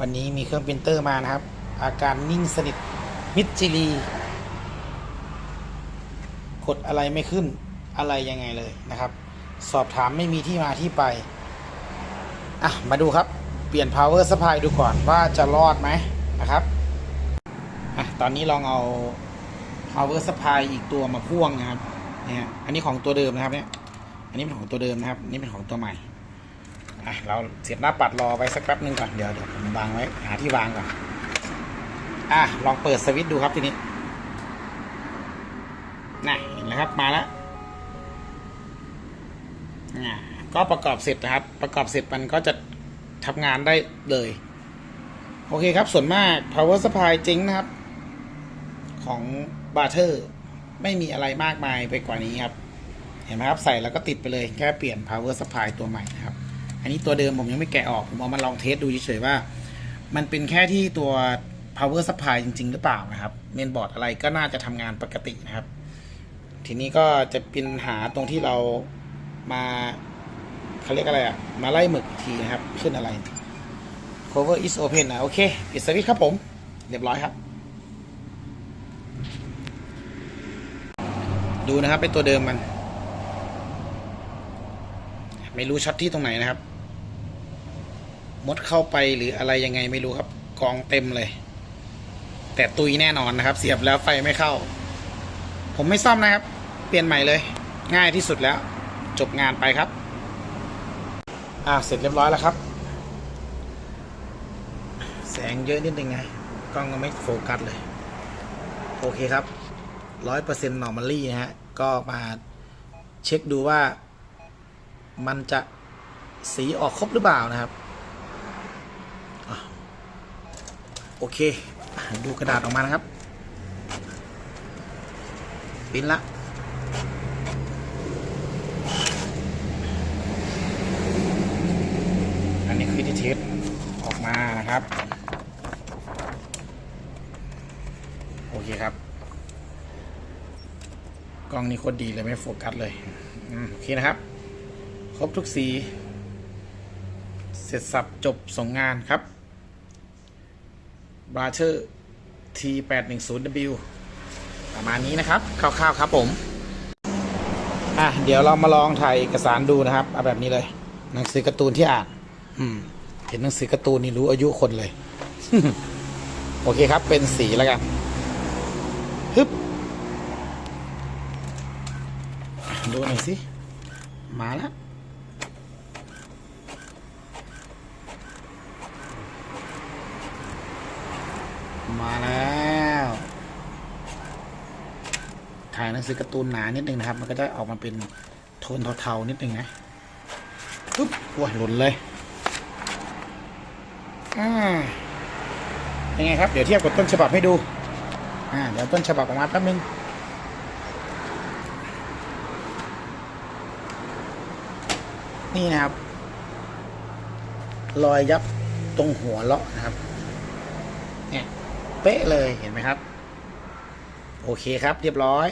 วันนี้มีเครื่องปรินเตอร์มานะครับ อาการนิ่งสนิทมิดจิลีกดอะไรไม่ขึ้นอะไรยังไงเลยนะครับ สอบถามไม่มีที่มาที่ไป อะ มาดูครับ เปลี่ยน power supply ดูก่อนว่าจะรอดไหมนะครับ อะ ตอนนี้ลองเอา power supply อีกตัวมาพ่วงนะครับ เนี่ย อันนี้ของตัวเดิมนะครับเนี่ย อันนี้เป็นของตัวเดิมนะครับ นี่เป็นของตัวใหม่ เราเสียบหน้าปัดรอไว้สักแป๊บนึงก่อนเดี๋ยวเดี๋ยวผมวางไว้หาที่วางก่อนอะลองเปิดสวิตช์ดูครับทีนี้น่ะเห็นแล้วครับมาแล้วอะก็ประกอบเสร็จนะครับ ประกอบเสร็จมันก็จะทำงานได้เลย โอเคครับส่วนมาก power supply จริงนะครับ ของบาร์เทอร์ไม่มีอะไรมากมายไปกว่านี้ครับ เห็นไหมครับใส่แล้วก็ติดไปเลยแค่เปลี่ยน power supply ตัวใหม่นะครับ อันนี้ตัวเดิมผมยังไม่แกะออก ผมเอามาลองเทสดูเฉยๆว่า มันเป็นแค่ที่ตัว power supply จริง ๆ หรือเปล่านะครับ เมนบอร์ดอะไรก็น่าจะทำงานปกตินะครับ ทีนี้ก็จะเป็นหาตรงที่เรามาเขาเรียกอะไรอะมาไล่หมึกอีกทีนะครับ ขึ้นอะไร cover is open นะ โอเค ปิดสวิตช์ครับผม เรียบร้อยครับ ดูนะครับเป็นตัวเดิมมัน ไม่รู้ช็อตที่ตรงไหนนะครับ มดเข้าไปหรืออะไรยังไงไม่รู้ครับ กองเต็มเลย แต่ตุยแน่นอนนะครับ เสียบแล้วไฟไม่เข้า ผมไม่ซ่อมนะครับ เปลี่ยนใหม่เลย ง่ายที่สุดแล้ว จบงานไปครับอ่าเสร็จเรียบร้อยแล้วครับ แสงเยอะนิดนึงไงกล้องก็ไม่โฟกัสเลย โอเคครับร้อยเปอร์เซ็นต์นอร์มาลี่นะฮะ ก็มาเช็คดูว่า มันจะสีออกครบหรือเปล่านะครับอโอเค ดูกระดาษออกมานะครับปิ้นละอันนี้คือที่เทสออกมานะครับ โอเคครับ กล้องนี้โคตรดีเลยไม่โฟกัสเลยโอเคนะครับ ครบทุกสี เสร็จสับจบส่งงานครับ b r a t h e r T810W ประมาณนี้นะครับคร่าวๆครับผม อะ เดี๋ยวเรามาลองถ่ายเอกสารดูนะครับ เอาแบบนี้เลย หนังสือการ์ตูนที่อ่านอืม เห็นหนังสือการ์ตูนนี่รู้อายุคนเลย โอเคครับ เป็นสีแล้วกันฮึบดูหน่อยสิ มาแล้ว มาแล้วถ่ายหนังสือการ์ตูนหนานิดนึงนะครับ มันก็จะออกมาเป็นโทนเทาๆนิดนึงนะปุ๊บว้าหล่นเลยอ่าเป็นไงครับ เดี๋ยวเทียบกับต้นฉบับให้ดู อ่า เดี๋ยวต้นฉบับออกมาแป๊บนึงนี่นะครับ รอยยับตรงหัวเลาะนะครับ เนี่ย เป๊ะเลยเห็นไหมครับ โอเคครับเรียบร้อย